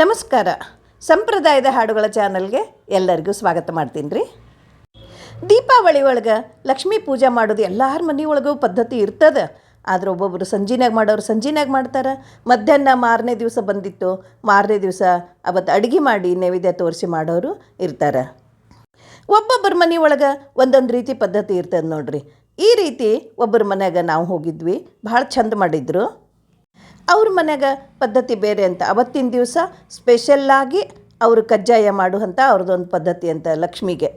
ನಮಸ್ಕಾರ. ಸಂಪ್ರದಾಯದ ಹಾಡುಗಳ ಚಾನಲ್ಗೆ ಎಲ್ಲರಿಗೂ ಸ್ವಾಗತ ಮಾಡ್ತೀನಿ ರೀ ದೀಪಾವಳಿ ಒಳಗೆ ಲಕ್ಷ್ಮೀ ಪೂಜೆ ಮಾಡೋದು ಎಲ್ಲರ ಮನೆಯೊಳಗೂ ಪದ್ಧತಿ ಇರ್ತದೆ. ಆದರೆ ಒಬ್ಬೊಬ್ಬರು ಸಂಜಿನಾಗ ಮಾಡೋರು ಸಂಜಿನಾಗ ಮಾಡ್ತಾರೆ. ಮಧ್ಯಾಹ್ನ ಮಾರನೇ ದಿವಸ ಬಂದಿತ್ತು. ಮಾರನೇ ದಿವಸ ಅವತ್ತು ಅಡುಗೆ ಮಾಡಿ ನೈವೇದ್ಯ ತೋರಿಸಿ ಮಾಡೋರು ಇರ್ತಾರೆ. ಒಬ್ಬೊಬ್ಬರ ಮನೆ ಒಳಗೆ ಒಂದೊಂದು ರೀತಿ ಪದ್ಧತಿ ಇರ್ತದೆ ನೋಡ್ರಿ. ಈ ರೀತಿ ಒಬ್ಬರ ಮನೆಯಾಗ ನಾವು ಹೋಗಿದ್ವಿ. ಭಾಳ ಚಂದ ಮಾಡಿದ್ರು. ಅವ್ರ ಮನೆಗೆ ಪದ್ಧತಿ ಬೇರೆ ಅಂತ. ಅವತ್ತಿನ ದಿವಸ ಸ್ಪೆಷಲ್ಲಾಗಿ ಅವರು ಕಜ್ಜಾಯ ಮಾಡುವಂಥ ಅವ್ರದ್ದೊಂದು ಪದ್ಧತಿ ಅಂತ ಲಕ್ಷ್ಮಿಗೆ.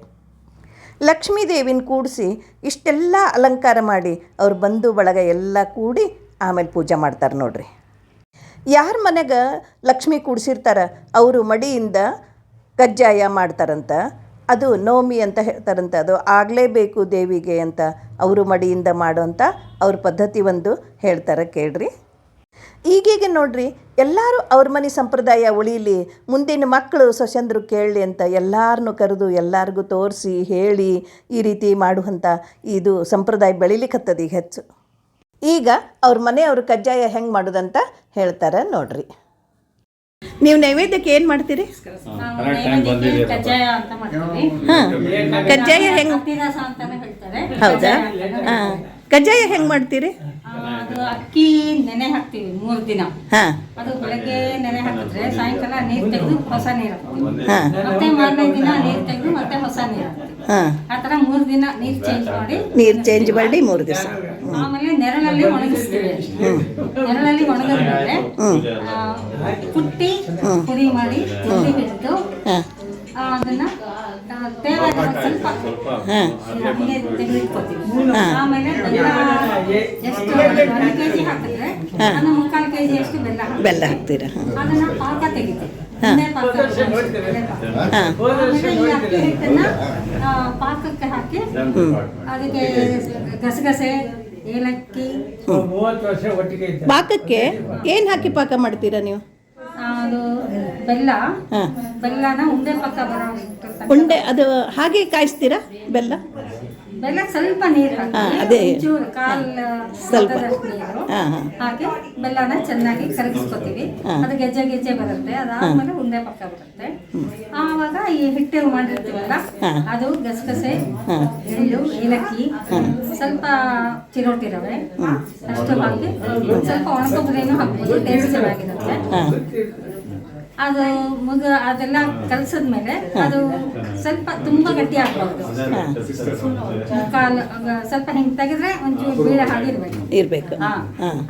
ಲಕ್ಷ್ಮೀ ದೇವಿನ ಕೂಡಿಸಿ ಇಷ್ಟೆಲ್ಲ ಅಲಂಕಾರ ಮಾಡಿ ಅವ್ರ ಬಂಧು ಬಳಗ ಎಲ್ಲ ಕೂಡಿ ಆಮೇಲೆ ಪೂಜೆ ಮಾಡ್ತಾರೆ ನೋಡ್ರಿ. ಯಾರ ಮನೆಗೆ ಲಕ್ಷ್ಮಿ ಕೂಡಿಸಿರ್ತಾರ ಅವರು ಮಡಿಯಿಂದ ಕಜ್ಜಾಯ ಮಾಡ್ತಾರಂತ, ಅದು ನೋಮಿ ಅಂತ ಹೇಳ್ತಾರಂತ, ಅದು ಆಗಲೇಬೇಕು ದೇವಿಗೆ ಅಂತ ಅವರು ಮಡಿಯಿಂದ ಮಾಡೋಂಥ ಅವ್ರ ಪದ್ಧತಿ ಒಂದು ಹೇಳ್ತಾರೆ ಕೇಳ್ರಿ. ಈಗೀಗ ನೋಡ್ರಿ ಎಲ್ಲರೂ ಅವ್ರ ಮನೆ ಸಂಪ್ರದಾಯ ಉಳಿಲಿ ಮುಂದಿನ ಮಕ್ಕಳು ಸ್ವಶಂದ್ರು ಕೇಳಲಿ ಅಂತ ಎಲ್ಲರನ್ನೂ ಕರೆದು ಎಲ್ಲರಿಗೂ ತೋರಿಸಿ ಹೇಳಿ ಈ ರೀತಿ ಮಾಡುವಂಥ ಇದು ಸಂಪ್ರದಾಯ ಬೆಳಿಲಿಕ್ಕತ್ತದ ಈಗ ಹೆಚ್ಚು. ಈಗ ಅವ್ರ ಮನೆಯವ್ರ ಕಜ್ಜಾಯ ಹೆಂಗೆ ಮಾಡೋದಂತ ಹೇಳ್ತಾರೆ ನೋಡ್ರಿ. ನೀವು ನೈವೇದ್ಯಕ್ಕೆ ಏನು ಮಾಡ್ತೀರಿ? ಕಜ್ಜಾಯ ಅಂತ ಮಾಡ್ತೀವಿ ಹಾಂ ಕಜ್ಜಾಯ ಹೆಂಗೆ ಹತ್ತಿ ಅಂತಾನೆ ಹೇಳ್ತಾರೆ. ಹೌದಾ? ಹಾಂ ಕಜ್ಜಾಯ ಹೆಂಗೆ ಮಾಡ್ತೀರಿ? ಅದು ಅಕ್ಕಿ ನೆನೆ ಹಾಕ್ತೀವಿ ಮೂರು ದಿನ. ಹಾ. ಅದು ಬೆಳಗ್ಗೆ ನೆನೆ ಹಾಕಿದ್ರೆ ಸಾಯಂಕಾಲ ನೀರು ತೆಗೆದು ಹೊಸ ನೀರು ಹಾಕ್ತೀವಿ. ಮತ್ತೆ ಮಾರನೇ ದಿನ. ನೀರು ತೆಗೆದು ಮತ್ತೆ ಹೊಸ ನೀರು ಹಾಕ್ತೀವಿ. ಹಾ. ಆ ಥರ ಮೂರು ದಿನ ನೀರ್ ಚೇಂಜ್ ಮಾಡಿ ನೀರು ಚೇಂಜ್ ಮಾಡಿ ಮೂರು ದಿವಸ. ಆಮೇಲೆ ನೆರಳಲ್ಲಿ ಒಣಗಿಸ್ತೀವಿ. ನೆರಳಲ್ಲಿ ಒಣಗಿದ್ಮೇಲೆ ಕುಟ್ಟಿ ಪುಡಿ ಮಾಡಿ ಹಿಡಿದು ಹಾಂ. ಅದನ್ನ ಬೆಲ್ಲ ಹಾಕ್ತೀರಾ? ಪಾಕ ಪಾಕ ಪಾಕ. ಪಾಕಕ್ಕೆ ಹಾಕಿ ಅದಕ್ಕೆ ಗಸಗಸೆ ಏಲಕ್ಕಿ. ಮೂವತ್ತು ವರ್ಷ ಒಟ್ಟಿಗೆ ಪಾಕಕ್ಕೆ ಏನು ಹಾಕಿ ಪಾಕ ಮಾಡ್ತೀರಾ ನೀವು? ಅದು ಬೆಲ್ಲ. ಹಾಂ. ಬೆಲ್ಲನ ಉಂಡೆ ಪಕ್ಕ ಬರೋ ಉಂಡೆ ಅದು ಹಾಗೆ ಕಾಯಿಸ್ತೀರಾ? ಬೆಲ್ಲ? ಬೆಲ್ಲ ಸ್ವಲ್ಪ ನೀರು ಅದೇ. ಸ್ವಲ್ಪ. ಹಾಗೆ ಬೆಲ್ಲನ ಚೆನ್ನಾಗಿ ಕರಗಿಸ್ಕೊತೀವಿ. ಅದು ಗೆಜ್ಜೆ ಗೆಜ್ಜೆ ಬರುತ್ತೆ. ಅದಾದ್ಮೇಲೆ ಉಂಡೆ ಪಕ್ಕ ಬರುತ್ತೆ. ಆವಾಗ ಈ ಹಿಟ್ಟು ಮಾಡಿರ್ತೀವಲ್ಲ ಅದು ಗಸಗಸೆ ಎಳ್ಳು ಏಲಕ್ಕಿ ಸ್ವಲ್ಪ ಚಿರೋಟಿ ರವೆ ಅಷ್ಟು ಹಾಕಿ ಸ್ವಲ್ಪ ಒಣಕೊಬ್ಬರಿನೂ ಹಾಕ್ಬೋದು ಟೇಸ್ಟ್ ಚೆನ್ನಾಗಿರುತ್ತೆ. ಅದು ಮುಗ ಅದೆಲ್ಲ ಕಲಸಿದ್ಮೇಲೆ ಅದು ಸ್ವಲ್ಪ ತುಂಬಾ ಗಟ್ಟಿ ಆಗ್ಬಾರ್ದು. ಕಾಲು ಸ್ವಲ್ಪ ಹಿಂಗೆ ತೆಗೆದ್ರೆ ಒಂಚೂರು ಬೀಳ ಹಾಗಿರ್ಬೇಕು. ಇರಬೇಕು.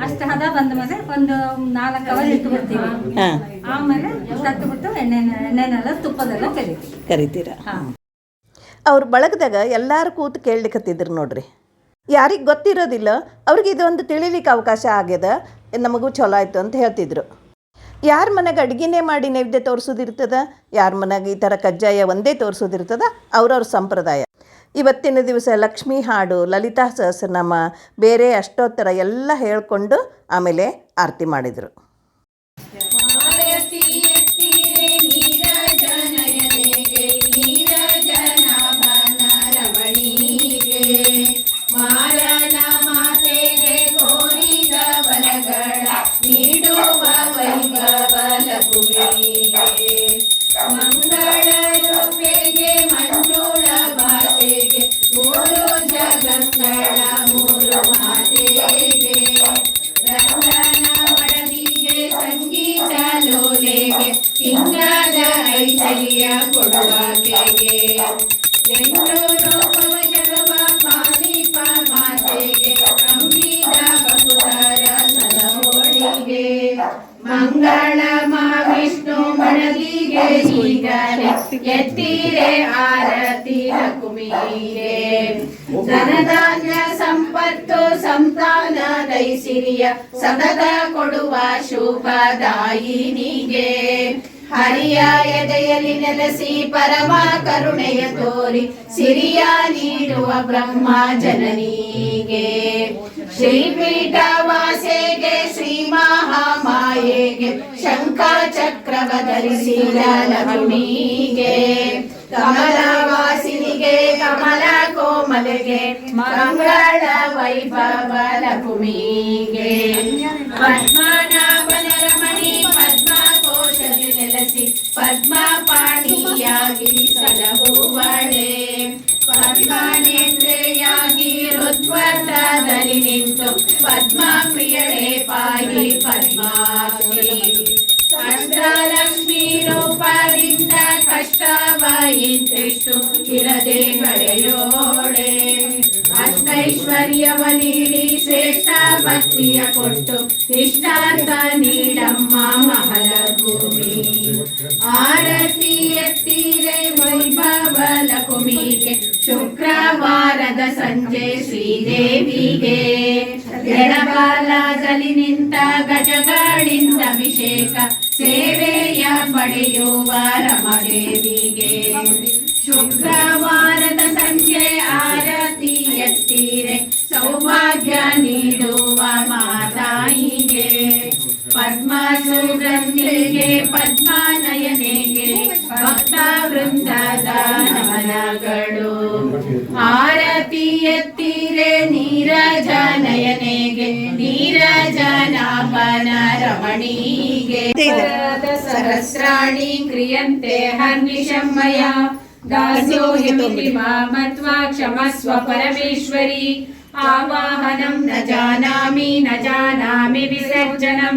ಅಷ್ಟು ಹದ ಬಂದ ಮೇಲೆ ಒಂದು ನಾಲ್ಕು ಅವರ್ ಇಟ್ಟು ಬರ್ತೀವಿ ಹಾಂ. ಆಮೇಲೆ ತಟ್ಟುಬಿಟ್ಟು ಎಣ್ಣೆ ಎಣ್ಣೆನೆಲ್ಲ ತುಪ್ಪದೆಲ್ಲ ಕರಿತೀವಿ. ಕರಿತೀರಾ? ಹಾ. ಅವ್ರ ಬಳಗದಾಗ ಎಲ್ಲರೂ ಕೂತು ಕೇಳಲಿಕ್ಕತ್ತಿದ್ರು ನೋಡ್ರಿ. ಯಾರಿಗೆ ಗೊತ್ತಿರೋದಿಲ್ಲ ಅವ್ರಿಗೆ ಇದೊಂದು ತಿಳಿಲಿಕ್ಕೆ ಅವಕಾಶ ಆಗ್ಯದ ನಮಗೂ ಚಲೋ ಆಯಿತು ಅಂತ ಹೇಳ್ತಿದ್ರು. ಯಾರ ಮನೆಗೆ ಅಡುಗೆನೇ ಮಾಡಿ ನೈವೇದ್ಯ ತೋರಿಸೋದಿರ್ತದ? ಯಾರ ಮನೆಗೆ ಈ ಥರ ಕಜ್ಜಾಯ ಒಂದೇ ತೋರಿಸೋದಿರ್ತದ? ಅವ್ರವ್ರ ಸಂಪ್ರದಾಯ. ಇವತ್ತಿನ ದಿವಸ ಲಕ್ಷ್ಮಿ ಹಾಡು, ಲಲಿತಾ ಸಹಸ್ರನಾಮ, ಬೇರೆ ಅಷ್ಟೋತ್ತರ ಎಲ್ಲ ಹೇಳಿಕೊಂಡು ಆಮೇಲೆ ಆರತಿ ಮಾಡಿದರು. ಎತ್ತೀರೆ ಆರತಿ ಲಕುಮಿಗೆ ಧನಧಾನ್ಯ ಸಂಪತ್ತು ಸಂತಾನ ದೈಸಿರಿಯ ಸತತ ಕೊಡುವ ಶುಭದಾಯಿನಿಗೆ. ಹರಿಯ ಎದೆಯಲ್ಲಿ ನೆಲೆಸಿ ಪರಮ ಕರುಣೆಯ ತೋರಿ ಸಿರಿಯ ನೀಡುವ ಬ್ರಹ್ಮ ಜನನಿಗೆ. ಶ್ರೀಪೀಠ ವಾಸೆಗೆ ಶ್ರೀ ಮಹಾಮಾಯೆಗೆ ಶಂಖ ಚಕ್ರವ ಧರಿಸಿ ಲಕ್ಷ್ಮಿಗೆ ಕಮಲ ವಾಸಿನಿಗೆ ಕಮಲ ಕೋಮಲೆಗೆ ಮಂಗಳ ವೈಭವ ಲಕ್ಷ್ಮಿಗೆ. ಪದ್ಮನಾಭನ ರಮಣಿ ಪದ್ಮ ಕೋಶದಲ್ಲಿ ನೆಲೆಸಿ ಪದ್ಮಪಾಣಿಯಾಗಿ ಸಲಹುವಳೆ ಪದ್ಮನೇಂದ್ರೆಯಾಗಿ ಋತ್ವರ್ಥದಲ್ಲಿ ನಿಂತು ಪದ್ಮ ಪ್ರಿಯಳೆ ಪಾಯಿ ಪದ್ಮಾಕ್ಷಿ ಲಕ್ಷ್ಮೀ ರೂಪದಿಂದ ಕಷ್ಟವಾಯಿತೆಷ್ಟು ಇರದೆ ಕಳೆಯೋಳೆ ಅಷ್ಟೈಶ್ವರ್ಯವ ನೀಡಿ ಶ್ರೇಷ್ಠ ಭಕ್ತಿಯ ಕೊಟ್ಟು ಇಷ್ಟಾರ್ಥ ನೀಡಮ್ಮ ಮಹಲಭೂಮಿ ಆರತಿ ಎತ್ತೀರೆ ವೈಭವ ಲಕುಮಿಗೆ ಶುಕ್ರವಾರದ ಸಂಜೆ ಶ್ರೀದೇವಿಗೆ. ಎಡಬಾಲದಲ್ಲಿ ನಿಂತ ಗಜಗಳಿಂದ ಅಭಿಷೇಕ, ಸೇವೆಯ ಪಡೆಯುವ ರಮದೇವಿಗೆ. ಶುಕ್ರವಾರದ ಸಂಜೆ ಆರತಿ ಎತ್ತೀರೆ, ಸೌಭಾಗ್ಯ ನೀಡುವ ಮಾತಾಯಿಗೆ. ಪದ್ಮ ಪದ್ಮಾನಯನೆ ಭಕ್ತ ವೃಂದದ ನಮನಗಳು ಆರತಿ ಎತ್ತೀರೆ ನೀರಜನಯನೆಗೆ ನೀರಜನಾಭನ ರಮಣಿಗೆ ಸಹಸ್ರಾಣಿ ಕ್ರಿಯಂತೆ ಹರ್ನಿಶಮ್ಮಯ ದಾಸ್ಯೋ ಹಿಮಿತಿ ಮತ್ವಾ ಕ್ಷಮಸ್ವ ಪರಮೇಶ್ವರಿ. ಆವಾಹನಂ ನ ಜಾನಾಮಿ ನ ಜಾನಾಮಿ ವಿಸರ್ಜನಂ.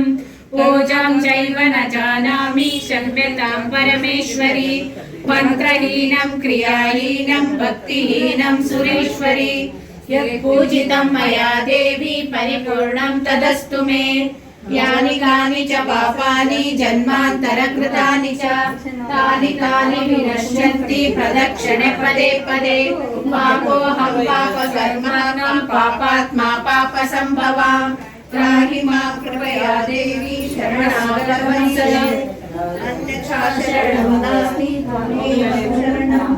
ओजां चैव न जानामि क्षम्यतां परमेश्वरि। मन्त्रहीनं, क्रियाहीनं, भक्तिहीनं सुरेश्वरि। यत्पूजितं मया देवी परिपूर्णं तदस्तु मे। यानि कानि च पापानि जन्मान्तरकृतानि च। तानि तानि विनश्यन्ति प्रदक्षिणे पदे पदे। पापोऽहं पापकर्माणां, पापात्मा पापसम्भवाम्। ಶರಣಂ ನಾಸ್ತಿ ತ್ವಮೇವ ಶರಣಂ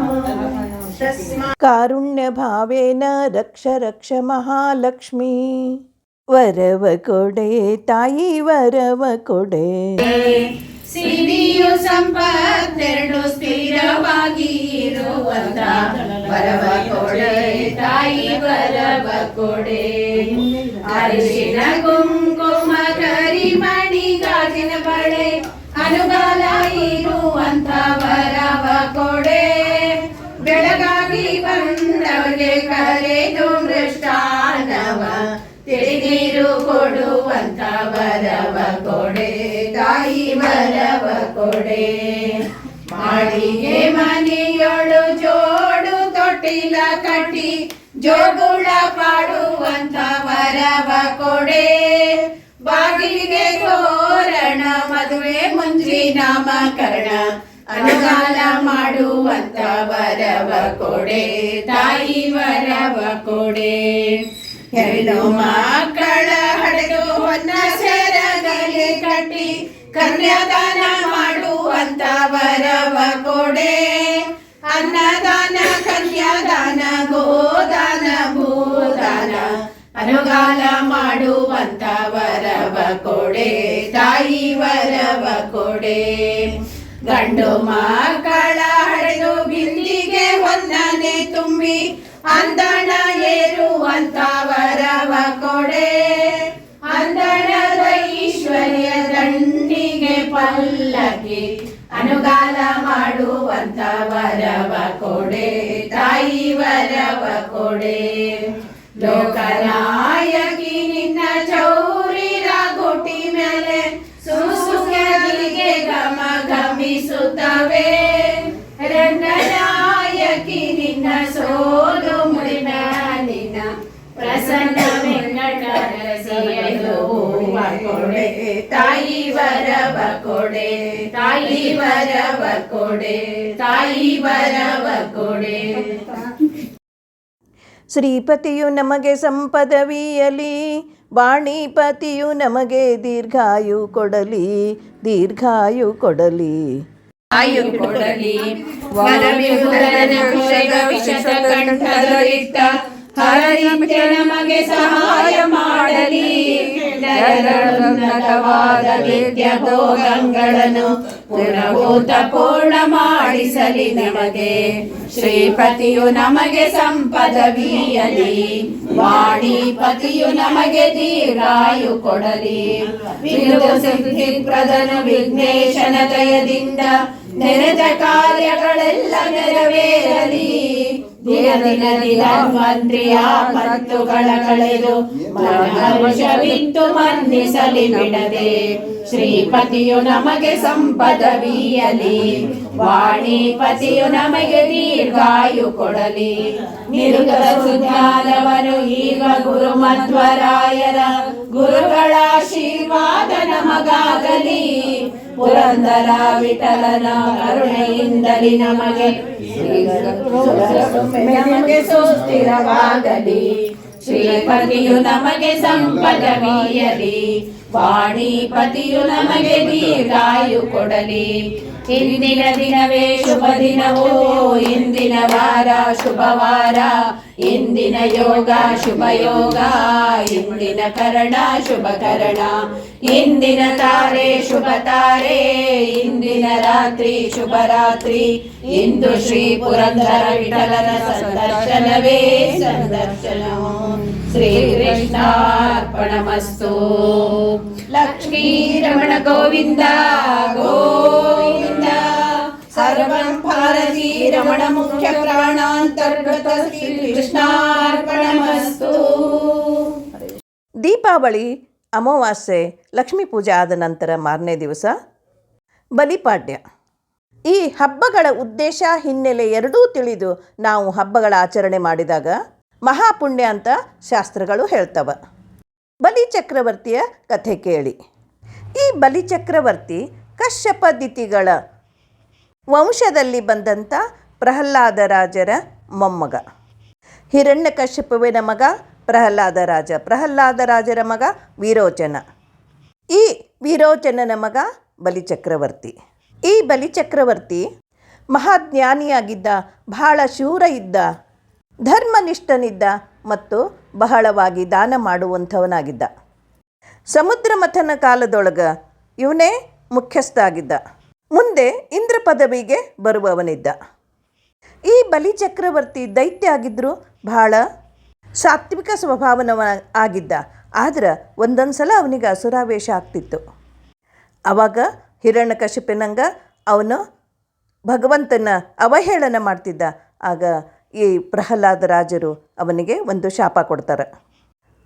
ತಸ್ಮಾ ಕಾರುಣ್ಯ ಭಾವೇನ ರಕ್ಷ ರಕ್ಷ ಮಹಾಲಕ್ಷ್ಮಿ ವರವ ಕೊಡೆ ತಾಯಿ ವರವ ಕೊಡೆ ಸಿರಿಯು ಸಂಪತ್ತೆರಡು ಸ್ಥಿರವಾಗಿ ಇರುವಂತ ವರವ ಕೊಡೆ ತಾಯಿ ವರವ ಕೊಡೆ. ಅರಿಶಿನ, ಕುಂಕುಮ, ಕರಿಮಣಿ, ಗಾಜಿನ ಬಳೆ ಅನುಗಾಲ ಇರುವಂತ ವರವ ಕೊಡೆ. ಬೆಳಗಾಗಿ ಬಂದವರಿಗೆ ಕರೆದು ಮೃಷ್ಟಾನವ, ತಿಳಿನೀರು ಕೊಡುವಂತ ವರವ ಕೊಡೆ. ತಾಯಿ ವರವ ಕೊಡೆ. ಮಾಡಿಗೆ ಮನೆಯೊಳು ಜೋಡು ತೊಟ್ಟಿಲ ಕಟ್ಟಿ ಜೋಗುಳ ಪಾಡುವಂತ ವರವ ಕೊಡೆ. ಬಾಗಿಲಿಗೆ ತೋರಣ, ಮದುವೆ ಮುಂಜಿ ನಾಮಕರಣ ಅನುಗಾಲ ಮಾಡುವಂತ ವರವ ಕೊಡೆ. ತಾಯಿ ವರವ ಕೊಡೆ. ಹೆಣ್ಣು ಮಕ್ಕಳ ಹಡೆದು ಹೊನ್ನ ಸೆರಗಲಿ ಕಟ್ಟಿ, ಕನ್ಯಾದಾನ ಮಾಡುವಂತ ವರವ ಕೊಡೆ. ಅನ್ನದಾನ, ಕನ್ಯಾದಾನ, ಗೋದಾನ, ಭೂದಾನ ಅನುಗಾಲ ಮಾಡುವಂತ ವರವ ಕೊಡೆ, ತಾಯಿ ವರವ ಕೊಡೆ. ಗಂಡು ಮಕ್ಕಳ ಹಡೆದು ಬಿಂದಿಗೆ ಹೊನ್ನನೆ ತುಂಬಿ, ಅಂದಣ ಏರುವಂತ ವರವ ಕೊಡೆ. ಅಂದಣದ ಈಶ್ವರ್ಯ ದಂಡಿಗೆ ಪಲ್ಲಕ್ಕಿ ಅನುಗಾಲ ಮಾಡುವಂತ ವರವ ಕೊಡೆ, ತಾಯಿ ವರವ ಕೊಡೆ. ಲೋಕನಾಯಕಿ ನಿನ್ನ ಚೌರಿರ ಗುಟಿ ಮೇಲೆ ಸುಸುಖಿಗೆ ಗಮ ಗಮಿಸುತ್ತವೆ. ರಂಗನಾಯಕಿ ನಿನ್ನ ಸೋಲು ಪ್ರಸನ್ನ ಕೊಡೆ ತಾಯಿ ವರವ ಕೊಡೆ ತಾಯಿ ವರವ ಕೊಡೆ ತಾಯಿ ವರವ ಕೊಡೆ ಶ್ರೀಪತಿಯು ನಮಗೆ ಸಂಪದವಿಯಲಿ, ವಾಣಿಪತಿಯು ನಮಗೆ ದೀರ್ಘಾಯು ಕೊಡಲಿ ದೀರ್ಘಾಯು ಕೊಡಲಿ. ಆಯು ಕೊಡಲಿ. ವರವಿಹುದರನ ಕುಶಗ ವಿಷದ ಕಂಠದರಿತ್ತ ಹರನಿತ್ಯ ನಮಗೆ ಸಹಾಯ ಮಾಡಲಿ. ಉನ್ನತವಾದ ವಿದ್ಯ ಭೋಗಗಳನ್ನು ಪುನಭೂತ ಪೂರ್ಣ ಮಾಡಿಸಲಿ ನಮಗೆ. ಶ್ರೀಪತಿಯು ನಮಗೆ ಸಂಪದವೀಯಲಿ ವಾಣಿಪತಿಯು ನಮಗೆ ದೀರ್ಘಾಯು ಕೊಡಲಿ. ಸಿದ್ಧಿ ಪ್ರದನ ವಿಘ್ನೇಶನ ದಯದಿಂದ ನೆನೆದ ಕಾರ್ಯಗಳೆಲ್ಲ ನೆರವೇರಲಿ. ದಿನವಂತ್ರಿಯ ಪತ್ತುಗಳ ಕಳೆದು ಮನ್ನಿಸಲಿ ಬಿಡದೆ. ಶ್ರೀಪತಿಯು ನಮಗೆ ಸಂಪದವೀಯಲಿ ವಾಣಿಪತಿಯು ನಮಗೆ ದೀರ್ಘಾಯು ಕೊಡಲಿ. ನಿರುತರ ಸುಜ್ಞಾನವನು ಈಗ ಗುರು ಮಧ್ವರಾಯರ ಗುರುಗಳ ಆಶೀರ್ವಾದ ನಮಗಾಗಲಿ. ಪುರಂದರ ವಿಠಲನ ಕರುಣೆಯಿಂದಲಿ ನಮಗೆ ನಮಗೆ ಸುಸ್ಥಿರವಾಗಲಿ ಶ್ರೀಪತಿಯು ನಮಗೆ ಸಂಪದವೀಯಲಿ ವಾಣಿಪತಿಯು ನಮಗೆ ದೀರ್ಘಾಯು ಕೊಡಲಿ. ಇಂದಿನ ದಿನವೇ ಶುಭ ದಿನವೋ, ಇಂದಿನ ವಾರ ಶುಭವಾರ ಇಂದಿನ ಯೋಗ ಶುಭ ಯೋಗ, ಇಂದಿನ ಕರಣ ಶುಭ ಕರಣ. ಇಂದಿನ ತಾರೆ ಶುಭ ತಾರೆ, ಇಂದಿನ ರಾತ್ರಿ ಶುಭ ರಾತ್ರಿ. ಇಂದು ಶ್ರೀ ಪುರಂದರ ವಿಠಲನ ಸಂದರ್ಶನವೇ, ಸಂದರ್ಶನವು. ಸರ್ವಂ ಭಾರತೀ ರಮಣ ಮುಖ್ಯ ಪ್ರಾಣಾಂತರ್ಗತ ಶ್ರೀ ಕೃಷ್ಣಾರ್ಪಣಮಸ್ತು ದೀಪಾವಳಿ, ಅಮಾವಾಸ್ಯೆ, ಲಕ್ಷ್ಮೀ ಪೂಜೆ ಆದ ನಂತರ ಮಾರನೇ ದಿವಸ ಬಲಿಪಾಡ್ಯ. ಈ ಹಬ್ಬಗಳ ಉದ್ದೇಶ ಹಿನ್ನೆಲೆ ಎರಡೂ ತಿಳಿದು ನಾವು ಹಬ್ಬಗಳ ಆಚರಣೆ ಮಾಡಿದಾಗ ಮಹಾಪುಣ್ಯ ಅಂತ ಶಾಸ್ತ್ರಗಳು ಹೇಳ್ತವ. ಬಲಿ ಚಕ್ರವರ್ತಿಯ ಕಥೆ ಕೇಳಿ. ಈ ಬಲಿ ಚಕ್ರವರ್ತಿ ಕಶ್ಯಪ ದಿತಿಗಳ ವಂಶದಲ್ಲಿ ಬಂದಂಥ ಪ್ರಹ್ಲಾದ ರಾಜರ ಮೊಮ್ಮಗ. ಹಿರಣ್ಯ ಕಶ್ಯಪವಿನ ಮಗ, ಪ್ರಹ್ಲಾದ ರಾಜ, ಪ್ರಹ್ಲಾದ ರಾಜರ ಮಗ ವಿರೋಚನ. ಈ ವಿರೋಚನನ ಮಗ ಬಲಿಚಕ್ರವರ್ತಿ. ಈ ಬಲಿಚಕ್ರವರ್ತಿ ಮಹಾಜ್ಞಾನಿಯಾಗಿದ್ದ, ಬಹಳ ಶೂರ ಇದ್ದ ಧರ್ಮನಿಷ್ಠನಿದ್ದ ಮತ್ತು ಬಹಳವಾಗಿ ದಾನ ಮಾಡುವಂಥವನಾಗಿದ್ದ. ಸಮುದ್ರ ಮಥನ ಕಾಲದೊಳಗ ಇವನೇ ಮುಖ್ಯಸ್ಥ ಆಗಿದ್ದ ಮುಂದೆ ಇಂದ್ರ ಪದವಿಗೆ ಬರುವವನಿದ್ದ. ಈ ಬಲಿ ಚಕ್ರವರ್ತಿ ದೈತ್ಯ ಆಗಿದ್ದರೂ ಬಹಳ ಸಾತ್ವಿಕ ಸ್ವಭಾವನವ ಆಗಿದ್ದ. ಆದ್ರೆ ಒಂದೊಂದು ಸಲ ಅವನಿಗೆ ಅಸುರಾವೇಶ ಆಗ್ತಿತ್ತು. ಆವಾಗ ಹಿರಣ್ಯಕಶಿಪಿನಂಗ ಅವನು ಭಗವಂತನ ಅವಹೇಳನ ಮಾಡ್ತಿದ್ದ. ಆಗ ಈ ಪ್ರಹ್ಲಾದ ರಾಜರು ಅವನಿಗೆ ಒಂದು ಶಾಪ ಕೊಡ್ತಾರೆ.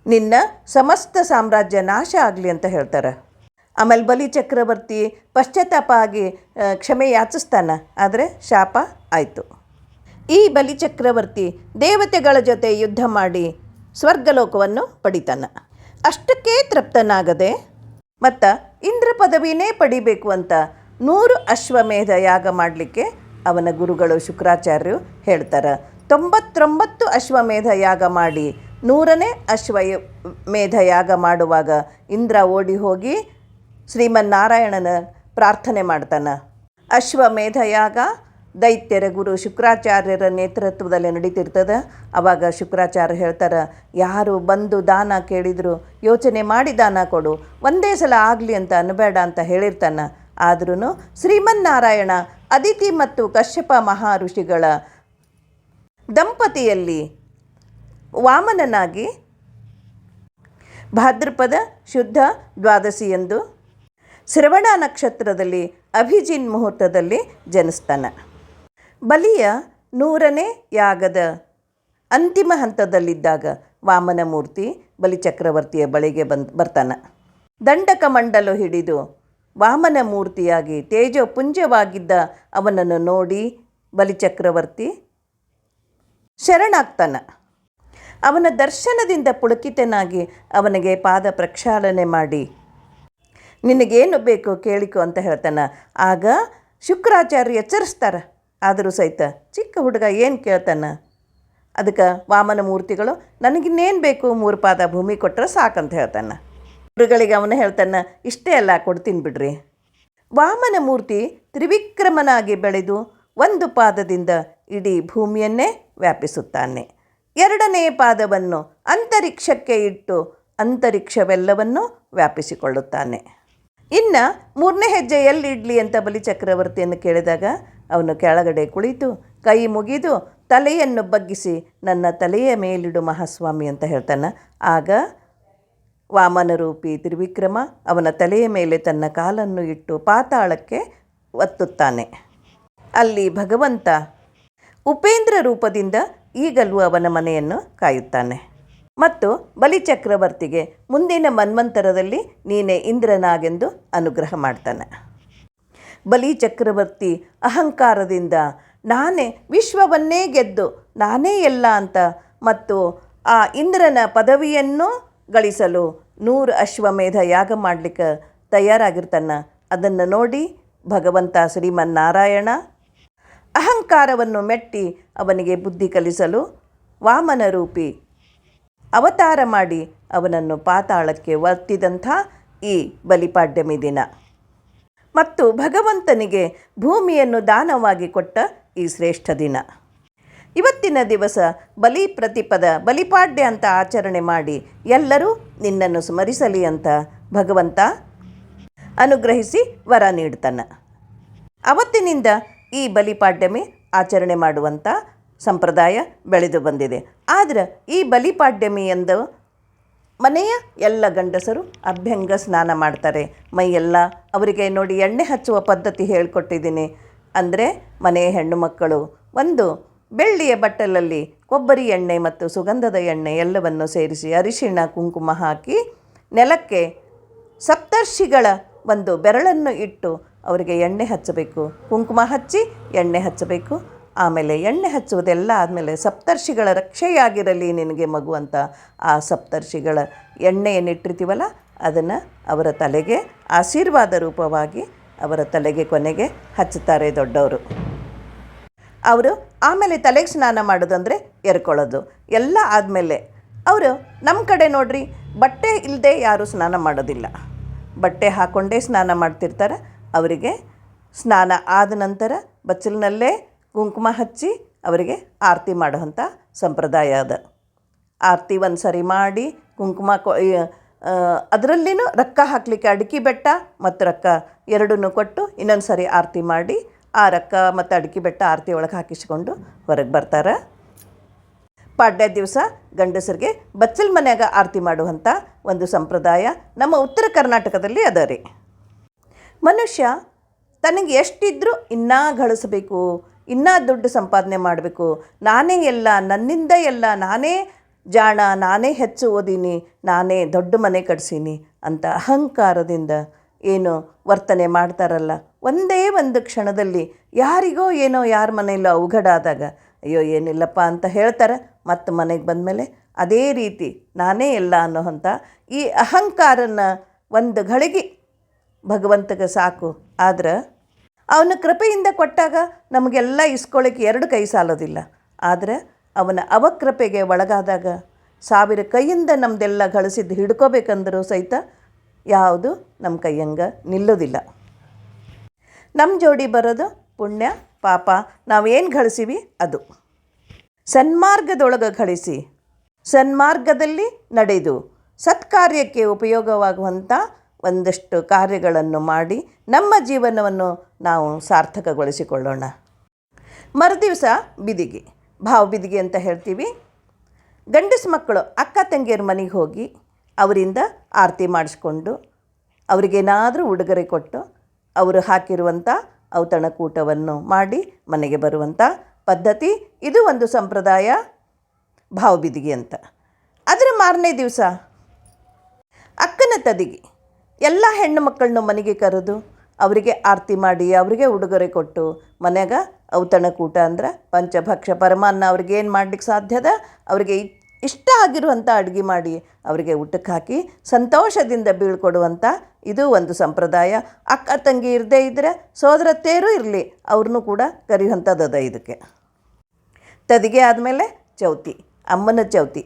ನಿನ್ನ ಸಮಸ್ತ ಸಾಮ್ರಾಜ್ಯ ನಾಶ ಆಗಲಿ ಅಂತ ಹೇಳ್ತಾರೆ. ಆಮೇಲೆ ಬಲಿ ಚಕ್ರವರ್ತಿ ಪಶ್ಚಾತ್ತಾಪ ಆಗಿ ಕ್ಷಮೆ ಯಾಚಿಸ್ತಾನ? ಆದರೆ ಶಾಪ ಆಯಿತು. ಈ ಬಲಿ ಚಕ್ರವರ್ತಿ ದೇವತೆಗಳ ಜೊತೆ ಯುದ್ಧ ಮಾಡಿ ಸ್ವರ್ಗಲೋಕವನ್ನು ಪಡಿತಾನ. ಅಷ್ಟಕ್ಕೆ ತೃಪ್ತನಾಗದೆ, ಮತ್ತು ಇಂದ್ರ ಪದವಿನೇ ಪಡಿಬೇಕು ಅಂತ ನೂರು ಅಶ್ವಮೇಧ ಯಾಗ ಮಾಡಲಿಕ್ಕೆ ಅವನ ಗುರುಗಳು ಶುಕ್ರಾಚಾರ್ಯರು ಹೇಳ್ತಾರೆ. ತೊಂಬತ್ತೊಂಬತ್ತು ಅಶ್ವಮೇಧ ಯಾಗ ಮಾಡಿ, ನೂರನೇ ಅಶ್ವ ಮೇಧ ಯಾಗ ಮಾಡುವಾಗ ಇಂದ್ರ ಓಡಿ ಹೋಗಿ ಶ್ರೀಮನ್ನಾರಾಯಣನ ಪ್ರಾರ್ಥನೆ ಮಾಡ್ತಾನೆ. ಅಶ್ವಮೇಧ ಯಾಗ ದೈತ್ಯರ ಗುರು ಶುಕ್ರಾಚಾರ್ಯರ ನೇತೃತ್ವದಲ್ಲಿ ನಡೀತಿರ್ತದೆ. ಅವಾಗ ಶುಕ್ರಾಚಾರ್ಯ ಹೇಳ್ತಾರೆ, ಯಾರು ಬಂದು ದಾನ ಕೇಳಿದ್ರು ಯೋಚನೆ ಮಾಡಿ ದಾನ ಕೊಡು, ಒಂದೇ ಸಲ ಆಗಲಿ ಅಂತ ಅನ್ಬೇಡ ಅಂತ ಹೇಳಿರ್ತಾನೆ. ಆದ್ರೂ ಶ್ರೀಮನ್ನಾರಾಯಣ ಅದಿತಿ ಮತ್ತು ಕಶ್ಯಪ ಮಹಾ ಋಷಿಗಳ ದಂಪತಿಯಲ್ಲಿ ವಾಮನನಾಗಿ ಭಾದ್ರಪದ ಶುದ್ಧ ದ್ವಾದಶಿಯಂದು ಶ್ರವಣ ನಕ್ಷತ್ರದಲ್ಲಿ ಅಭಿಜಿನ್ ಮುಹೂರ್ತದಲ್ಲಿ ಜನಿಸ್ತಾನೆ. ಬಲಿಯ ನೂರನೇ ಯಾಗದ ಅಂತಿಮ ಹಂತದಲ್ಲಿದ್ದಾಗ ವಾಮನ ಮೂರ್ತಿ ಬಲಿಚಕ್ರವರ್ತಿಯ ಬಳಿಗೆ ಬಂದು ಬರ್ತಾನೆ. ದಂಡಕ ಮಂಡಲು ಹಿಡಿದು ವಾಮನ ಮೂರ್ತಿಯಾಗಿ ತೇಜೋಪುಂಜವಾಗಿದ್ದ ಅವನನ್ನು ನೋಡಿ ಬಲಿಚಕ್ರವರ್ತಿ ಶರಣಾಗ್ತಾನೆ. ಅವನ ದರ್ಶನದಿಂದ ಪುಳಕಿತನಾಗಿ ಅವನಿಗೆ ಪಾದ ಪ್ರಕ್ಷಾಳನೆ ಮಾಡಿ. ನಿನಗೇನು ಬೇಕು ಕೇಳಿಕೊ ಅಂತ ಹೇಳ್ತಾನೆ. ಆಗ ಶುಕ್ರಾಚಾರ್ಯ ಎಚ್ಚರಿಸ್ತಾರೆ. ಆದರೂ ಸಹಿತ ಚಿಕ್ಕ ಹುಡುಗ ಏನು ಕೇಳ್ತಾನೆ. ಅದಕ್ಕೆ ವಾಮನ ಮೂರ್ತಿಗಳು ನನಗಿನ್ನೇನು ಬೇಕು ಮೂರು ಪಾದ ಭೂಮಿ ಕೊಟ್ಟರೆ ಸಾಕಂತ ಹೇಳ್ತಾನೆ. ಗುರುಗಳಿಗೆ ಅವನು ಹೇಳ್ತಾನೆ, ಇಷ್ಟೇ ಅಲ್ಲ, ಕೊಡ್ತೀನಿ ಬಿಡ್ರಿ. ವಾಮನ ಮೂರ್ತಿ ತ್ರಿವಿಕ್ರಮನಾಗಿ ಬೆಳೆದು ಒಂದು ಪಾದದಿಂದ ಇಡೀ ಭೂಮಿಯನ್ನೇ ವ್ಯಾಪಿಸುತ್ತಾನೆ. ಎರಡನೇ ಪಾದವನ್ನು ಅಂತರಿಕ್ಷಕ್ಕೆ ಇಟ್ಟು ಅಂತರಿಕ್ಷವೆಲ್ಲವನ್ನೂ ವ್ಯಾಪಿಸಿಕೊಳ್ಳುತ್ತಾನೆ. ಇನ್ನು ಮೂರನೇ ಹೆಜ್ಜೆ ಎಲ್ಲಿ ಇಡ್ಲಿ ಅಂತ ಬಲಿಚಕ್ರವರ್ತಿಯನ್ನು ಕೇಳಿದಾಗ ಅವನು ಕೆಳಗಡೆ ಕುಳಿತು ಕೈ ಮುಗಿದು ತಲೆಯನ್ನು ಬಗ್ಗಿಸಿ, ನನ್ನ ತಲೆಯ ಮೇಲಿಡು ಮಹಾಸ್ವಾಮಿ ಅಂತ ಹೇಳ್ತಾನೆ. ಆಗ ವಾಮನರೂಪಿ ತ್ರಿವಿಕ್ರಮ ಅವನ ತಲೆಯ ಮೇಲೆ ತನ್ನ ಕಾಲನ್ನು ಇಟ್ಟು ಪಾತಾಳಕ್ಕೆ ಒತ್ತುತ್ತಾನೆ. ಅಲ್ಲಿ ಭಗವಂತ ಉಪೇಂದ್ರ ರೂಪದಿಂದ ಈಗಲೂ ಅವನ ಮನೆಯನ್ನು ಕಾಯುತ್ತಾನೆ. ಮತ್ತು ಬಲಿಚಕ್ರವರ್ತಿಗೆ ಮುಂದಿನ ಮನ್ವಂತರದಲ್ಲಿ ನೀನೇ ಇಂದ್ರನಾಗೆಂದು ಅನುಗ್ರಹ ಮಾಡ್ತಾನೆ. ಬಲಿ ಚಕ್ರವರ್ತಿ ಅಹಂಕಾರದಿಂದ, ನಾನೇ ವಿಶ್ವವನ್ನೇ ಗೆದ್ದು ನಾನೇ ಎಲ್ಲ ಅಂತ ಮತ್ತು ಆ ಇಂದ್ರನ ಪದವಿಯನ್ನು ಗಳಿಸಲು ನೂರು ಅಶ್ವಮೇಧ ಯಾಗ ಮಾಡಲಿಕ್ಕೆ ತಯಾರಾಗಿರ್ತಾನೆ. ಅದನ್ನು ನೋಡಿ ಭಗವಂತ ಶ್ರೀಮನ್ನಾರಾಯಣ ಅಹಂಕಾರವನ್ನು ಮೆಟ್ಟಿ ಅವನಿಗೆ ಬುದ್ಧಿ ಕಲಿಸಲು ವಾಮನ ರೂಪಿ ಅವತಾರ ಮಾಡಿ ಅವನನ್ನು ಪಾತಾಳಕ್ಕೆ ವರ್ತಿದಂಥ ಈ ಬಲಿಪಾಡ್ಯಮಿ ದಿನ ಮತ್ತು ಭಗವಂತನಿಗೆ ಭೂಮಿಯನ್ನು ದಾನವಾಗಿ ಕೊಟ್ಟ ಈ ಶ್ರೇಷ್ಠ ದಿನ. ಇವತ್ತಿನ ದಿವಸ ಬಲಿ ಪ್ರತಿಪದ ಬಲಿಪಾಡ್ಯ ಅಂತ ಆಚರಣೆ ಮಾಡಿ ಎಲ್ಲರೂ ನಿನ್ನನ್ನು ಸ್ಮರಿಸಲಿ ಅಂತ ಭಗವಂತ ಅನುಗ್ರಹಿಸಿ ವರ ನೀಡ್ತಾನೆ. ಅವತ್ತಿನಿಂದ ಈ ಬಲಿಪಾಡ್ಯಮಿ ಆಚರಣೆ ಮಾಡುವಂಥ ಸಂಪ್ರದಾಯ ಬೆಳೆದು ಬಂದಿದೆ. ಆದರೆ ಈ ಬಲಿಪಾಡ್ಯಮಿ ಎಂದು ಮನೆಯ ಎಲ್ಲ ಗಂಡಸರು ಅಭ್ಯಂಗ ಸ್ನಾನ ಮಾಡ್ತಾರೆ. ಮೈಯೆಲ್ಲ ಅವರಿಗೆ ನೋಡಿ ಎಣ್ಣೆ ಹಚ್ಚುವ ಪದ್ಧತಿ ಹೇಳ್ಕೊಟ್ಟಿದ್ದೀನಿ. ಅಂದರೆ ಮನೆಯ ಹೆಣ್ಣು ಮಕ್ಕಳು ಒಂದು ಬೆಳ್ಳಿಯ ಬಟ್ಟಲಲ್ಲಿ ಕೊಬ್ಬರಿ ಎಣ್ಣೆ ಮತ್ತು ಸುಗಂಧದ ಎಣ್ಣೆ ಎಲ್ಲವನ್ನು ಸೇರಿಸಿ ಅರಿಶಿಣ, ಕುಂಕುಮ ಹಾಕಿ ನೆಲಕ್ಕೆ ಸಪ್ತರ್ಷಿಗಳ ಒಂದು ಬೆರಳನ್ನು ಇಟ್ಟು ಅವರಿಗೆ ಎಣ್ಣೆ ಹಚ್ಚಬೇಕು. ಕುಂಕುಮ ಹಚ್ಚಿ ಎಣ್ಣೆ ಹಚ್ಚಬೇಕು. ಆಮೇಲೆ ಎಣ್ಣೆ ಹಚ್ಚುವುದೆಲ್ಲ ಆದಮೇಲೆ ಸಪ್ತರ್ಷಿಗಳ ರಕ್ಷೆಯಾಗಿರಲಿ ನಿನಗೆ ಮಗು ಅಂತ ಆ ಸಪ್ತರ್ಷಿಗಳ ಎಣ್ಣೆಯನ್ನಿಟ್ಟಿರ್ತೀವಲ್ಲ ಅದನ್ನು ಅವರ ತಲೆಗೆ ಆಶೀರ್ವಾದ ರೂಪವಾಗಿ ಅವರ ತಲೆಗೆ ಕೊನೆಗೆ ಹಚ್ಚುತ್ತಾರೆ ದೊಡ್ಡವರು. ಅವರು ಆಮೇಲೆ ತಲೆಗೆ ಸ್ನಾನ ಮಾಡೋದಂದರೆ ಎರ್ಕೊಳ್ಳೋದು. ಎಲ್ಲ ಆದಮೇಲೆ ಅವರು ನಮ್ಮ ಕಡೆ ನೋಡ್ರಿ ಬಟ್ಟೆ ಇಲ್ಲದೆ ಯಾರೂ ಸ್ನಾನ ಮಾಡೋದಿಲ್ಲ. ಬಟ್ಟೆ ಹಾಕ್ಕೊಂಡೇ ಸ್ನಾನ ಮಾಡ್ತಿರ್ತಾರೆ. ಅವರಿಗೆ ಸ್ನಾನ ಆದ ನಂತರ ಬಚ್ಚಲಿನಲ್ಲೇ ಕುಂಕುಮ ಹಚ್ಚಿ ಅವರಿಗೆ ಆರತಿ ಮಾಡುವಂಥ ಸಂಪ್ರದಾಯ ಅದ. ಆರತಿ ಒಂದು ಸರಿ ಮಾಡಿ ಕುಂಕುಮ ಕೊ ಅದರಲ್ಲಿನೂ ರೊಕ್ಕ ಹಾಕಲಿಕ್ಕೆ ಅಡಿಕೆ ಬೆಟ್ಟ ಮತ್ತು ರೊಕ್ಕ ಎರಡನ್ನು ಕೊಟ್ಟು ಇನ್ನೊಂದು ಸರಿ ಆರತಿ ಮಾಡಿ ಆ ರಕ್ಕ ಮತ್ತು ಅಡಿಕೆ ಬೆಟ್ಟ ಆರತಿ ಒಳಗೆ ಹಾಕಿಸ್ಕೊಂಡು ಹೊರಗೆ ಬರ್ತಾರೆ. ಪಾಡ್ಯ ದಿವಸ ಗಂಡಸರಿಗೆ ಬಚ್ಚಲ್ ಮನ್ಯಾಗ ಆರತಿ ಮಾಡುವಂಥ ಒಂದು ಸಂಪ್ರದಾಯ ನಮ್ಮ ಉತ್ತರ ಕರ್ನಾಟಕದಲ್ಲಿ ಅದ ರೀ. ಮನುಷ್ಯ ತನಗೆ ಎಷ್ಟಿದ್ರೂ ಇನ್ನೂ ಗಳಿಸಬೇಕು, ಇನ್ನೂ ದುಡ್ಡು ಸಂಪಾದನೆ ಮಾಡಬೇಕು. ನಾನೇ ಎಲ್ಲ, ನನ್ನಿಂದ ಎಲ್ಲ, ನಾನೇ ಜಾಣ, ನಾನೇ ಹೆಚ್ಚು ಓದೀನಿ, ನಾನೇ ದೊಡ್ಡ ಮನೆ ಕಟ್ಸೀನಿ ಅಂತ ಅಹಂಕಾರದಿಂದ ಏನು ವರ್ತನೆ ಮಾಡ್ತಾರಲ್ಲ. ಒಂದೇ ಒಂದು ಕ್ಷಣದಲ್ಲಿ ಯಾರಿಗೋ ಏನೋ ಯಾರ ಮನೆಯಲ್ಲೋ ಅವಘಡ ಆದಾಗ ಅಯ್ಯೋ ಏನಿಲ್ಲಪ್ಪ ಅಂತ ಹೇಳ್ತಾರೆ. ಮತ್ತು ಮನೆಗೆ ಬಂದಮೇಲೆ ಅದೇ ರೀತಿ ನಾನೇ ಎಲ್ಲ ಅಂತ ಈ ಅಹಂಕಾರನ ಒಂದು ಗಳಿಗೆ ಭಗವಂತಗೆ ಸಾಕು. ಆದ್ರೆ ಅವನ ಕೃಪೆಯಿಂದ ಕೊಟ್ಟಾಗ ನಮಗೆಲ್ಲ ಇಸ್ಕೊಳ್ಳಿಕ್ಕೆ ಎರಡು ಕೈ ಸಾಲೋದಿಲ್ಲ. ಆದರೆ ಅವನ ಅವಕೃಪೆಗೆ ಒಳಗಾದಾಗ ಸಾವಿರ ಕೈಯಿಂದ ನಮ್ಮದೆಲ್ಲ ಗಳಿಸಿದ್ದು ಹಿಡ್ಕೋಬೇಕಂದರೂ ಸಹಿತ ಯಾವುದು ನಮ್ಮ ಕೈಯಂಗೆ ನಿಲ್ಲೋದಿಲ್ಲ. ನಮ್ಮ ಜೋಡಿ ಬರೋದು ಪುಣ್ಯ, ಪಾಪ ನಾವೇನು ಗಳಿಸಿವಿ ಅದು. ಸನ್ಮಾರ್ಗದೊಳಗೆ ಗಳಿಸಿ ಸನ್ಮಾರ್ಗದಲ್ಲಿ ನಡೆದು, ಸತ್ಕಾರ್ಯಕ್ಕೆ ಉಪಯೋಗವಾಗುವಂಥ ಒಂದಷ್ಟು ಕಾರ್ಯಗಳನ್ನು ಮಾಡಿ ನಮ್ಮ ಜೀವನವನ್ನು ನಾವು ಸಾರ್ಥಕಗೊಳಿಸಿಕೊಳ್ಳೋಣ. ಮರುದಿವಸ ಬಿದಿಗೆ, ಭಾವ ಬಿದಿಗೆ ಅಂತ ಹೇಳ್ತೀವಿ. ಗಂಡಸು ಮಕ್ಕಳು ಅಕ್ಕ ತಂಗಿಯರ ಮನೆಗೆ ಹೋಗಿ ಅವರಿಂದ ಆರತಿ ಮಾಡಿಸ್ಕೊಂಡು ಅವರಿಗೇನಾದರೂ ಉಡುಗೊರೆ ಕೊಟ್ಟು ಅವರು ಹಾಕಿರುವಂಥ ಔತಣಕೂಟವನ್ನು ಮಾಡಿ ಮನೆಗೆ ಬರುವಂಥ ಪದ್ಧತಿ, ಇದು ಒಂದು ಸಂಪ್ರದಾಯ ಭಾವಬಿದಿಗೆ ಅಂತ. ಅದರ ಮಾರನೇ ದಿವಸ ಅಕ್ಕನ ತದಿಗೆ. ಎಲ್ಲ ಹೆಣ್ಣು ಮಕ್ಕಳನ್ನು ಮನೆಗೆ ಕರೆದು ಅವರಿಗೆ ಆರತಿ ಮಾಡಿ, ಅವರಿಗೆ ಉಡುಗೊರೆ ಕೊಟ್ಟು, ಮನ್ಯಾಗ ಔತಣಕೂಟ ಅಂದ್ರೆ ಪಂಚಭಕ್ಷ ಪರಮಾನ್ನ ಅವ್ರಿಗೆ ಏನು ಮಾಡ್ಲಿಕ್ಕೆ ಸಾಧ್ಯದ ಅವರಿಗೆ ಇಷ್ಟ ಆಗಿರುವಂಥ ಅಡುಗೆ ಮಾಡಿ, ಅವರಿಗೆ ಊಟಕ್ಕೆ ಹಾಕಿ ಸಂತೋಷದಿಂದ ಬೀಳ್ಕೊಡುವಂಥ ಇದು ಒಂದು ಸಂಪ್ರದಾಯ. ಅಕ್ಕ ತಂಗಿ ಇರದೇ ಇದ್ದರೆ ಸೋದರತ್ತೇರು ಇರಲಿ ಅವ್ರನ್ನೂ ಕೂಡ ಕರೆಯುವಂಥದ್ದು ಅದ ಇದಕ್ಕೆ. ತದಿಗೆ ಆದಮೇಲೆ ಚೌತಿ, ಅಮ್ಮನ ಚೌತಿ.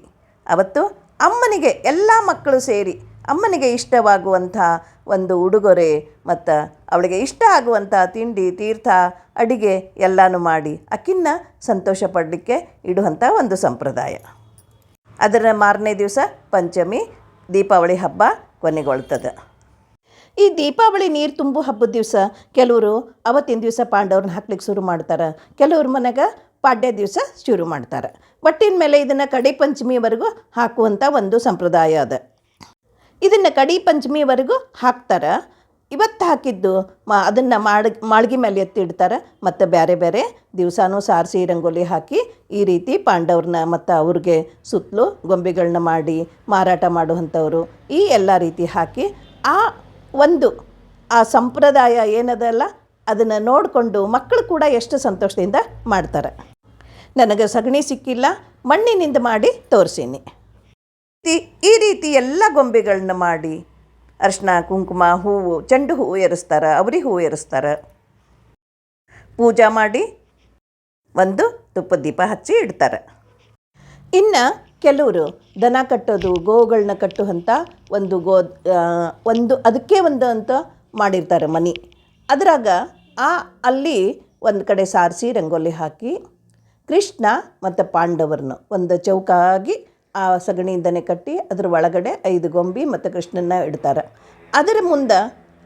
ಅವತ್ತು ಅಮ್ಮನಿಗೆ ಎಲ್ಲ ಮಕ್ಕಳು ಸೇರಿ ಅಮ್ಮನಿಗೆ ಇಷ್ಟವಾಗುವಂಥ ಒಂದು ಉಡುಗೊರೆ ಮತ್ತು ಅವಳಿಗೆ ಇಷ್ಟ ಆಗುವಂಥ ತಿಂಡಿ, ತೀರ್ಥ, ಅಡಿಗೆ ಎಲ್ಲನೂ ಮಾಡಿ ಅಕ್ಕಿನ್ನ ಸಂತೋಷ ಪಡಲಿಕ್ಕೆ ಇಡುವಂಥ ಒಂದು ಸಂಪ್ರದಾಯ. ಅದರ ಮಾರನೇ ದಿವಸ ಪಂಚಮಿ, ದೀಪಾವಳಿ ಹಬ್ಬ ಕೊನೆಗೊಳ್ತದೆ. ಈ ದೀಪಾವಳಿ ನೀರು ತುಂಬು ಹಬ್ಬದ ದಿವಸ ಕೆಲವರು ಅವತ್ತಿನ ದಿವಸ ಪಾಂಡವ್ರನ್ನ ಹಾಕ್ಲಿಕ್ಕೆ ಶುರು ಮಾಡ್ತಾರೆ. ಕೆಲವ್ರ ಮನೆಗ ಪಾಡ್ಯ ದಿವಸ ಶುರು ಮಾಡ್ತಾರೆ. ಒಟ್ಟಿನ ಮೇಲೆ ಇದನ್ನು ಕಡೆ ಪಂಚಮಿವರೆಗೂ ಹಾಕುವಂಥ ಒಂದು ಸಂಪ್ರದಾಯ ಅದ. ಇದನ್ನು ಕಡಿ ಪಂಚಮಿವರೆಗೂ ಹಾಕ್ತಾರೆ. ಇವತ್ತು ಹಾಕಿದ್ದು ಮಾ ಅದನ್ನು ಮಾಡ್ ಮಾಳ್ಗಿ ಮೇಲೆ ಎತ್ತಿಡ್ತಾರೆ. ಮತ್ತು ಬೇರೆ ಬೇರೆ ದಿವಸನೂ ಸಾರಿಸಿ ರಂಗೋಲಿ ಹಾಕಿ ಈ ರೀತಿ ಪಾಂಡವ್ರನ್ನ ಮತ್ತು ಅವ್ರಿಗೆ ಸುತ್ತಲೂ ಗೊಂಬೆಗಳನ್ನ ಮಾಡಿ ಮಾರಾಟ ಮಾಡುವಂಥವ್ರು ಈ ಎಲ್ಲ ರೀತಿ ಹಾಕಿ ಆ ಒಂದು ಆ ಸಂಪ್ರದಾಯ ಏನದಲ್ಲ ಅದನ್ನು ನೋಡಿಕೊಂಡು ಮಕ್ಕಳು ಕೂಡ ಎಷ್ಟು ಸಂತೋಷದಿಂದ ಮಾಡ್ತಾರೆ. ನನಗೆ ಸಗಣಿ ಸಿಕ್ಕಿಲ್ಲ, ಮಣ್ಣಿನಿಂದ ಮಾಡಿ ತೋರಿಸೀನಿ. ಈ- ಈ ರೀತಿ ಎಲ್ಲ ಗೊಂಬೆಗಳನ್ನ ಮಾಡಿ ಅರ್ಶಿನ ಕುಂಕುಮ, ಹೂವು, ಚೆಂಡು ಹೂವು ಏರಿಸ್ತಾರೆ, ಅವರಿ ಹೂವು ಏರಿಸ್ತಾರೆ. ಪೂಜಾ ಮಾಡಿ ಒಂದು ತುಪ್ಪದ ದೀಪ ಹಚ್ಚಿ ಇಡ್ತಾರೆ. ಇನ್ನು ಕೆಲವರು ದನ ಕಟ್ಟೋದು, ಗೋಗಳನ್ನ ಕಟ್ಟುವಂಥ ಒಂದು ಗೋ ಒಂದು ಅದಕ್ಕೆ ಒಂದು ಅಂತ ಮಾಡಿರ್ತಾರೆ ಮನೆ. ಅದರಾಗ ಆ, ಅಲ್ಲಿ ಒಂದು ಕಡೆ ಸಾರಿಸಿ ರಂಗೋಲಿ ಹಾಕಿ ಕೃಷ್ಣ ಮತ್ತು ಪಾಂಡವರನ್ನು ಒಂದು ಚೌಕಾಗಿ ಆ ಸಗಣಿಯಿಂದನೇ ಕಟ್ಟಿ ಅದರ ಒಳಗಡೆ ಐದು ಗೊಂಬಿ ಮತ್ತು ಕೃಷ್ಣನ ಇಡ್ತಾರೆ. ಅದರ ಮುಂದೆ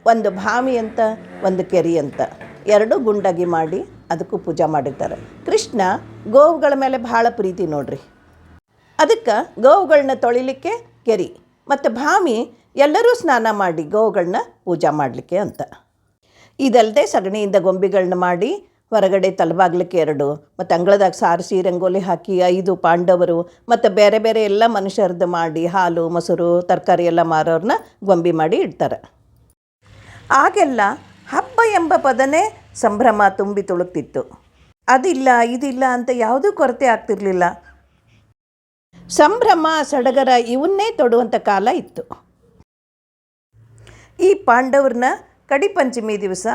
ಒಂದು ಭಾವಿ ಅಂತ, ಒಂದು ಕೆರೆ ಅಂತ ಎರಡು ಗುಂಡಾಗಿ ಮಾಡಿ ಅದಕ್ಕೂ ಪೂಜೆ ಮಾಡಿರ್ತಾರೆ. ಕೃಷ್ಣ ಗೋವುಗಳ ಮೇಲೆ ಭಾಳ ಪ್ರೀತಿ ನೋಡ್ರಿ. ಅದಕ್ಕೆ ಗೋವುಗಳನ್ನ ತೊಳಿಲಿಕ್ಕೆ ಕೆರಿ ಮತ್ತು ಭಾಮಿ ಎಲ್ಲರೂ ಸ್ನಾನ ಮಾಡಿ ಗೋವುಗಳನ್ನ ಪೂಜೆ ಮಾಡಲಿಕ್ಕೆ ಅಂತ. ಇದಲ್ಲದೆ ಸಗಣಿಯಿಂದ ಗೊಂಬೆಗಳನ್ನ ಮಾಡಿ ಹೊರಗಡೆ ತಲಬಾಗ್ಲಕ್ಕೆ ಎರಡು, ಮತ್ತು ಅಂಗಳದಾಗ ಸಾರಿಸಿ ರಂಗೋಲಿ ಹಾಕಿ ಐದು ಪಾಂಡವರು, ಮತ್ತು ಬೇರೆ ಬೇರೆ ಎಲ್ಲ ಮನುಷ್ಯರದ್ದು ಮಾಡಿ ಹಾಲು, ಮೊಸರು, ತರಕಾರಿ ಎಲ್ಲ ಮಾರೋರನ್ನ ಗೊಂಬಿ ಮಾಡಿ ಇಡ್ತಾರೆ. ಆಗೆಲ್ಲ ಹಬ್ಬ ಎಂಬ ಪದನೇ ಸಂಭ್ರಮ ತುಂಬಿ ತುಳುಕ್ತಿತ್ತು. ಅದಿಲ್ಲ, ಇದಿಲ್ಲ ಅಂತ ಯಾವುದೂ ಕೊರತೆ ಆಗ್ತಿರಲಿಲ್ಲ. ಸಂಭ್ರಮ, ಸಡಗರ ಇವನ್ನೇ ತೊಡುವಂಥ ಕಾಲ ಇತ್ತು. ಈ ಪಾಂಡವ್ರನ್ನ ಕಡಿಪಂಚಮಿ ದಿವಸ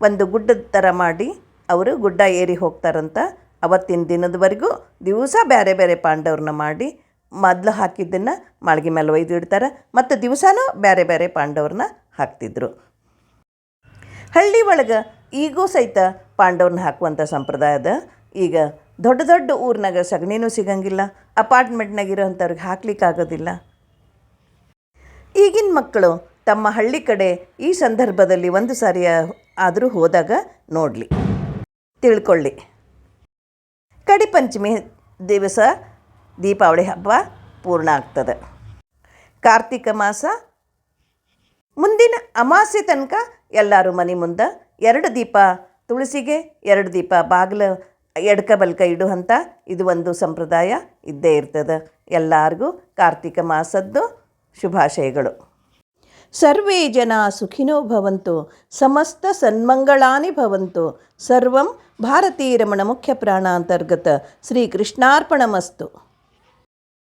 ಒಂದು ಗುಡ್ಡದ ಥರ ಮಾಡಿ ಅವರು ಗುಡ್ಡ ಏರಿ ಹೋಗ್ತಾರಂತ ಅವತ್ತಿನ ದಿನದವರೆಗೂ ದಿವಸ ಬೇರೆ ಬೇರೆ ಪಾಂಡವ್ರನ್ನ ಮಾಡಿ ಮೊದಲು ಹಾಕಿದ್ದನ್ನು ಮಾಳ್ಗೆ ಮೇಲೆ ಒಯ್ದು ಇಡ್ತಾರೆ ಮತ್ತು ದಿವಸನೂ ಬೇರೆ ಬೇರೆ ಪಾಂಡವ್ರನ್ನ ಹಾಕ್ತಿದ್ರು. ಹಳ್ಳಿ ಒಳಗೆ ಈಗೂ ಸಹಿತ ಪಾಂಡವ್ರನ್ನ ಹಾಕುವಂಥ ಸಂಪ್ರದಾಯ ಅದ. ಈಗ ದೊಡ್ಡ ದೊಡ್ಡ ಊರಿನಾಗ ಸಗಣಿನೂ ಸಿಗಂಗಿಲ್ಲ, ಅಪಾರ್ಟ್ಮೆಂಟ್ನಾಗ ಇರೋಂಥವ್ರಿಗೆ ಹಾಕ್ಲಿಕ್ಕೆ ಆಗೋದಿಲ್ಲ. ಈಗಿನ ಮಕ್ಕಳು ತಮ್ಮ ಹಳ್ಳಿ ಕಡೆ ಈ ಸಂದರ್ಭದಲ್ಲಿ ಒಂದು ಸಾರಿ ಆದರೂ ಹೋದಾಗ ನೋಡಲಿ. ತಿಳ್ಕೊಳ್ಳಿ. ಕಡಿಪಂಚಮಿ ದಿವಸ ದೀಪಾವಳಿ ಹಬ್ಬ ಪೂರ್ಣ ಆಗ್ತದೆ. ಕಾರ್ತಿಕ ಮಾಸ ಮುಂದಿನ ಅಮಾಸೆ ತನಕ ಎಲ್ಲರೂ ಮನೆ ಮುಂದೆ ಎರಡು ದೀಪ ತುಳಸಿಗೆ, ಎರಡು ದೀಪ ಬಾಗಿಲು, ಎಡ್ಕ ಬಲ್ಕ ಇಡುವಂಥ ಇದು ಒಂದು ಸಂಪ್ರದಾಯ ಇದ್ದೇ ಇರ್ತದೆ. ಎಲ್ಲರಿಗೂ ಕಾರ್ತಿಕ ಮಾಸದ್ದು ಶುಭಾಶಯಗಳು. ಸರ್ವೇ ಜನ ಸುಖಿನೋ ಭವಂತು ಸಮಸ್ತ ಸನ್ಮಂಗಳಾನಿ ಭವಂತು. ಸರ್ವಂ ಭಾರತೀರಮಣ ಮುಖ್ಯ ಪ್ರಾಣಾಂತರ್ಗತ ಶ್ರೀಕೃಷ್ಣಾರ್ಪಣಮಸ್ತು.